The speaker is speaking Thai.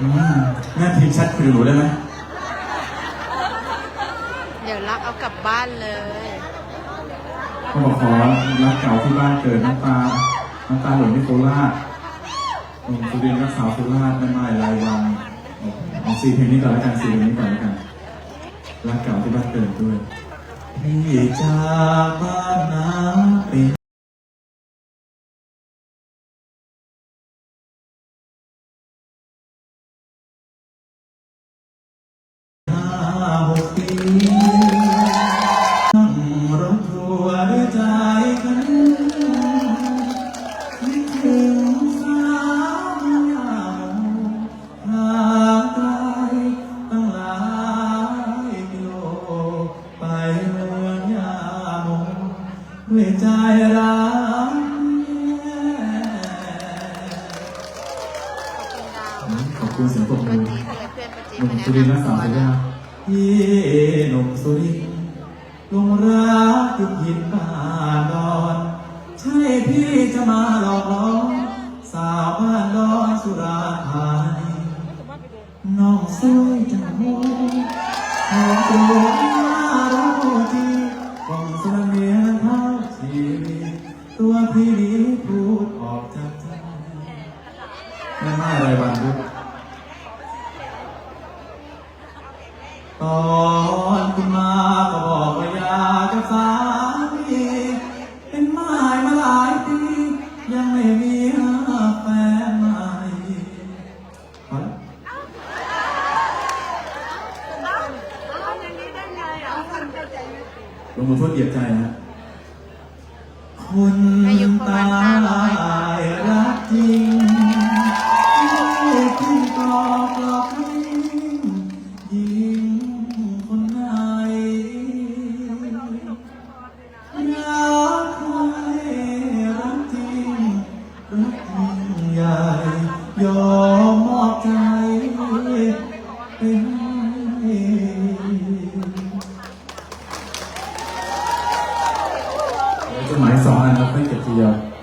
อืมแม่พิมพ์แชัดคุยกับหนูได้ไหมเดี๋ยวรักเอากลับบ้านเลย เขาบอกขอรักเก่าที่บ้านเกิดน้ำตา น้ำตาหล่นที่โคราชหนุ่มสุรินทร์รักสาวโคราชแม่ไม้รายวันเอาซีเพลงนี้ก่อนแล้วกันซีเพลงนี้ก่อนแล้วกันรักเก่าที่บ้านเกิดด้วยพี่จากบ้านนาเป็น ด้วยใจรักขอบคุณเสียงปรบมืวันอนี้มีเพื่อนประจิหนุ่มสุรินทร์และนำสาตัววสุนะดาพี่หนุ่มสุรินทร์ลงรักยุคหินบ้านดอน ใช่พี่จะมาหลอกล้อสาวบ้านดอนสุราธานีน้องสวยจังหูหอมตัวน่ พูดออกจากใจไม่ไม่อะไรบ้างลูกตอนคุณมาก็บอกว่าอยากจะสามีเป็นไม้มาหลายปียังไม่มีแฟนใหม่อแล้วลงมือทวดเหยียบใจนะ คุณตายรักจริงยิ่งอกกรอกยิ่งคนไหนรักใครรักจริงรักยิ่งใหญ่ยอมมอบใจเป็น 是不